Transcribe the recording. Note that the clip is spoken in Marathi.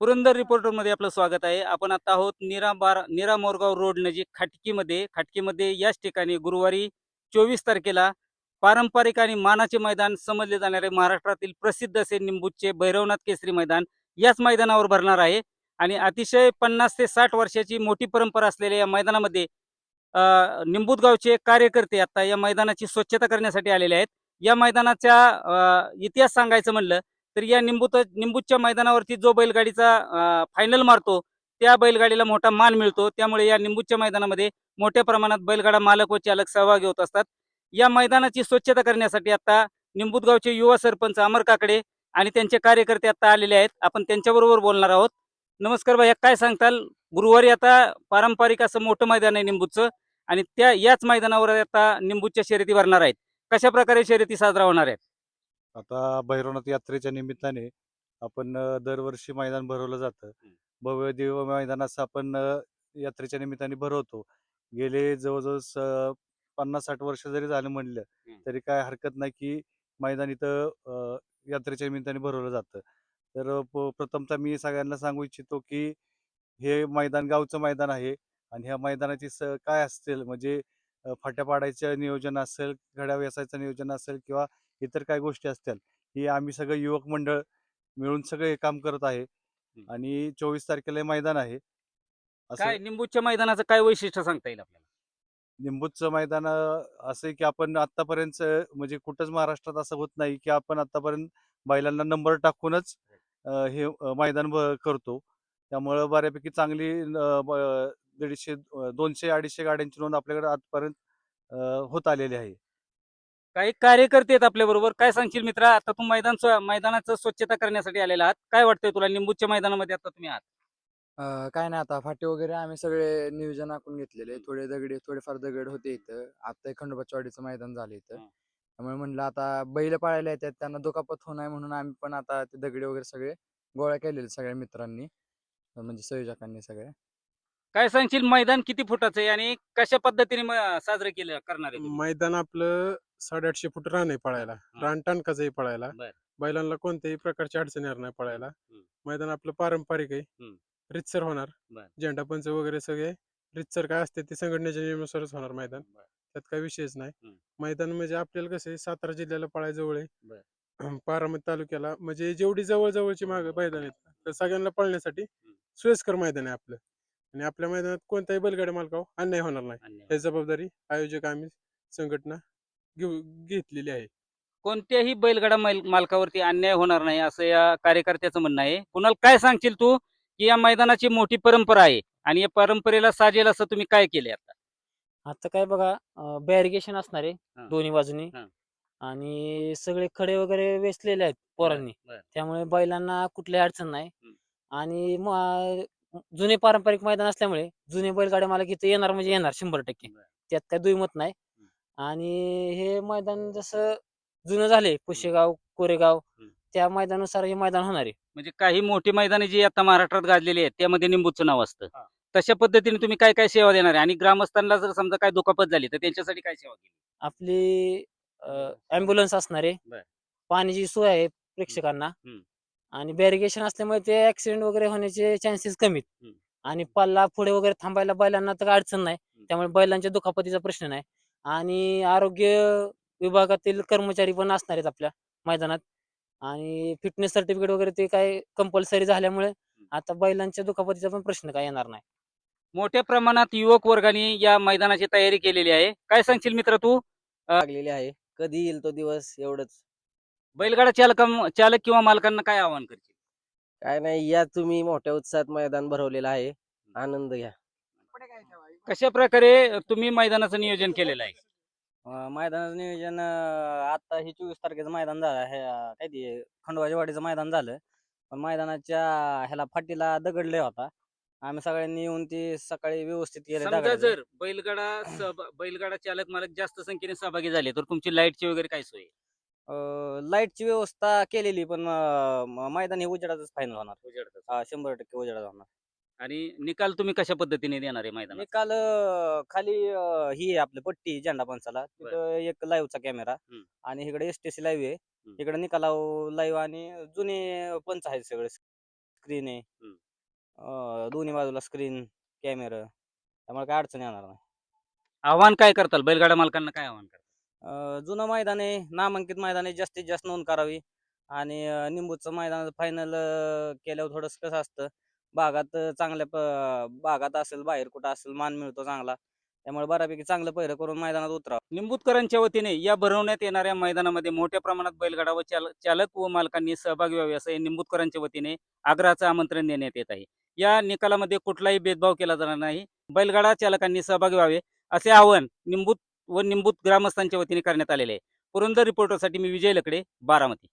पुरंदर रिपोर्टरमध्ये आपलं स्वागत आहे. आपण आता आहोत निरा बार निरा मोरगाव रोड नजीक खाटकीमध्ये. खाटकीमध्ये याच ठिकाणी गुरुवारी चोवीस तारखेला पारंपरिक आणि मानाचे मैदान समजले जाणारे महाराष्ट्रातील प्रसिद्ध असे निंबूचे भैरवनाथ केसरी मैदान याच मैदानावर भरणार आहे. आणि अतिशय पन्नास ते साठ वर्षाची मोठी परंपरा असलेल्या या मैदानामध्ये निंबूतगावचे कार्यकर्ते आता या मैदानाची स्वच्छता करण्यासाठी आलेले आहेत. या मैदानाचा इतिहास सांगायचं म्हणलं तर या निंबूत निंबूच्या मैदानावरती जो बैलगाडीचा फायनल मारतो त्या बैलगाडीला मोठा मान मिळतो. त्यामुळे या निंबूच्या मैदानामध्ये मोठ्या प्रमाणात बैलगाडा मालक व चालक सहभागी होत असतात. या मैदानाची स्वच्छता करण्यासाठी आता निंबूत गावचे युवा सरपंच अमर काकडे आणि त्यांचे कार्यकर्ते आता आलेले आहेत. आपण त्यांच्याबरोबर बोलणार आहोत. नमस्कार भैया काय सांगताल? गुरुवारी आता पारंपरिक असं मोठं मैदान आहे निंबूचं आणि त्या याच मैदानावर आता निंबूच्या शर्यती भरणार आहेत. कशा प्रकारे शर्यती साजरा होणार आहेत? आता भैरवनाथ यात्रेच्या निमित्ताने आपण दरवर्षी मैदान भरवलं जातं. भव्य दिव्य मैदान असं आपण यात्रेच्या निमित्ताने भरवतो. गेले जवळजवळ पन्नास साठ वर्ष जरी झालं म्हणलं. तरी काय हरकत नाही की मैदान इथं यात्रेच्या निमित्ताने भरवलं जातं. तर प्रथमतः मी सगळ्यांना सांगू इच्छितो की हे मैदान गावचं मैदान आहे आणि ह्या मैदानाची स काय असतील? म्हणजे फाट्या पाडायचं नियोजन असेल घड्या व्यसायचं नियोजन असेल किंवा इतर काय गोष्टी असतील ही आम्ही सगळं युवक मंडळ मिळून सगळे हे काम करत आहे आणि चोवीस तारखेला मैदान आहे. असं काय निंबूच्या मैदानाचं काय वैशिष्ट्य सांगता येईल आपल्याला? निंबूचं मैदान असं की आपण आतापर्यंत म्हणजे कुठंच महाराष्ट्रात असं होत नाही की आपण आतापर्यंत बैलांना नंबर टाकूनच हे. मैदान करतो. त्यामुळं बऱ्यापैकी चांगली दीडशे दोनशे अडीचशे गाड्यांची नोंद आपल्याकडे आजपर्यंत होत आलेली आहे. काही कार्यकर्ते आहेत आपल्या बरोबर. काय सांगशील मित्रा? आता तू मैदान मैदानाचं स्वच्छता करण्यासाठी आलेला आहात. काय वाटतंय तुला? निंबूच्या मैदानामध्ये आता तुम्ही आहात. काय नाही आता. फाटे वगैरे आम्ही सगळे नियोजन आखून घेतलेले थोडे दगडे थोडेफार दगड होते इथं. आता खंडोबाचवाडीचं मैदान झालं इथं. त्यामुळे म्हणलं आता बैल पाळायला येतात. त्यांना दुखापत होऊ नये म्हणून आम्ही पण आता ते दगडे वगैरे सगळे गोळा केलेले सगळ्या मित्रांनी. म्हणजे संयोजकांनी सगळ्या. काय सांगशील? मैदान किती फुटाचं आहे आणि कशा पद्धतीने म- साजरं केलं करणार आहे तुम्ही? मैदान आपलं साडेआठशे फूट रान आहे पळायला. रान टाणकाचं पळायला. बर. बैलांना कोणत्याही प्रकारची अडचण येणार नाही पळायला. हम्म. मैदान आपलं पारंपरिक आहे. हम्म. रितसर होणार. बर. झेंडा पंच वगैरे सगळे रितसर काय असते ते संघटनेच्या नियमानुसारच होणार मैदान. त्यात काही विषयच नाही. मैदान म्हणजे आपल्याला कसं आहे सातारा जिल्ह्याला पळाय जवळ बर. आहे बारामती तालुक्याला. म्हणजे जेवढी जवळ जवळची माग मैदान आहेत तर सगळ्यांना पळण्यासाठी सोयीस्कर मैदान आहे आपलं. आणि आपल्या मैदानात कोणत्याही बैलगाड्या मालकावर अन्याय होणार नाही. हे जबाबदारी आयोजक आम्ही संघटना घेऊ घेतलेली आहे कोणत्याही बैलगाडा मैल- मालकावरती अन्याय होणार नाही असं या कार्यकर्त्याचं म्हणणं आहे कुणाल काय सांगशील तू की या मैदानाची मोठी परंपरा आहे आणि या परंपरेला साजेल असं तुम्ही काय केले आता आता काय बघा बॅरिगेशन असणार आहे हा. दोन्ही बाजूनी हा. आणि सगळे खडे वगैरे वेचलेले आहेत पोरांनी बर. त्यामुळे बैलांना कुठलीही अडचण नाही हम्म. आणि म- जुने पारंपरिक मैदान असल्यामुळे जुने बैलगाड्या मला इथं येणार म्हणजे येणार शंभर टक्के. त्यात काय दुईमत नाही आणि हे मैदान जसं जुनं झाले पुशेगाव कोरेगाव. त्या मैदानानुसार हे मैदान होणार आहे म्हणजे काही मोठी मैदाने जी आता महाराष्ट्रात गाजलेली आहेत त्यामध्ये निंबूचं नाव असतं हा. तशा पद्धतीने तुम्ही काय काय सेवा देणार आहे आणि ग्रामस्थांना जर समजा काय दुखापत झाली तर त्यांच्यासाठी काय सेवा केली आपली अँब्युलन्स असणार आहे. पाण्याची सोय आहे प्रेक्षकांना हम्म. आणि बॅरिगेशन असल्यामुळे ते ऍक्सिडेंट वगैरे होण्याचे चान्सेस कमीत हम्म. आणि पल्ला पुढे वगैरे थांबायला बैलांना तर अडचण नाही. त्यामुळे बैलांच्या दुखापतीचा प्रश्न नाही. आणि आरोग्य विभागातील कर्मचारी पण असणार आहेत आपल्या मैदानात. आणि फिटनेस सर्टिफिकेट वगैरे ते काय कंपल्सरी झाल्यामुळे आता बैलांच्या दुखापतीचा पण प्रश्न काय येणार नाही. मोठ्या प्रमाणात युवक वर्गाने या मैदानाची तयारी केलेली आहे. काय सांगशील मित्र तू? लागलेली आहे. कधी येईल तो दिवस एवढंच. बैलगाडा चालक चालक किंवा मालकांना काय आवाहन करशील? काय नाही या तुम्ही मोठ्या उत्साहात मैदान भरवलेलं आहे. आनंद घ्या. कशा प्रकारे तुम्ही मैदानाचं नियोजन केलेलं आहे? अं, मैदानाचं नियोजन अं, आता हे चोवीस तारखेचं मैदान झालं हे अं, काय ते खंडोबाच्या वाडीचं मैदान झालं. पण मैदानाच्या ह्याला फाटीला दगडले होता. आम्ही सगळ्यांनी येऊन ते सकाळी व्यवस्थित केले समजा. जर बैलगाडा सहभा- बैलगाडा चालक मालक जास्त संख्येने सहभागी झाले तर तुमची लाईटची वगैरे काय सोय आहे? लाईटची व्यवस्था केलेली पण अं, मैदान हे उजेडातच फायनल होणार. हा, शंभर टक्के उजेडात होणार. आणि निकाल तुम्ही कशा पद्धतीने देणार आहे मैदानात? निकाल अं, खाली अं, ही आहे आपली पट्टी झेंडा पंचाला तिथं एक लाईव्हचा कॅमेरा हम्म. आणि इकडे एस टी सी लाईव्ह आहे. इकडे निकालाव लाईव्ह आणि जुने पंच आहेत सगळे. स्क्रीन आहे. हम्म. अं, दोन्ही बाजूला स्क्रीन कॅमेरा त्यामुळे काय अडचण येणार नाही. आव्हान काय करताल? बैलगाडा मालकांना काय आव्हान करताल? जुनं मैदान आहे नामांकित मैदान आहे जास्तीत जास्त नोंद करावी. आणि निंबूचं मैदान फायनल केल्यावर थोडंसं कसं असतं भागात चांगल्या प- असेल बाहेर कुठं असेल मान मिळतो चांगला. त्यामुळे बऱ्यापैकी चांगलं पहिरं करून मैदानात उतराव. निंबूतकरांच्या वतीने या भरवण्यात येणाऱ्या मैदानामध्ये मोठ्या प्रमाणात बैलगाडा व चाल- चालक व मालकांनी सहभागी व्हावे असं या निंबूतकरांच्या वतीने आग्रहाचं आमंत्रण देण्यात येत आहे. या निकालामध्ये कुठलाही भेदभाव केला जाणार नाही. बैलगाडा चालकांनी सहभागी व्हावे असे आवाहन निंबूत व निंबूत ग्रामस्थांच्या वतीने करण्यात आलेले आहे. पुरंदर रिपोर्टरसाठी मी विजय लकडे बारामती.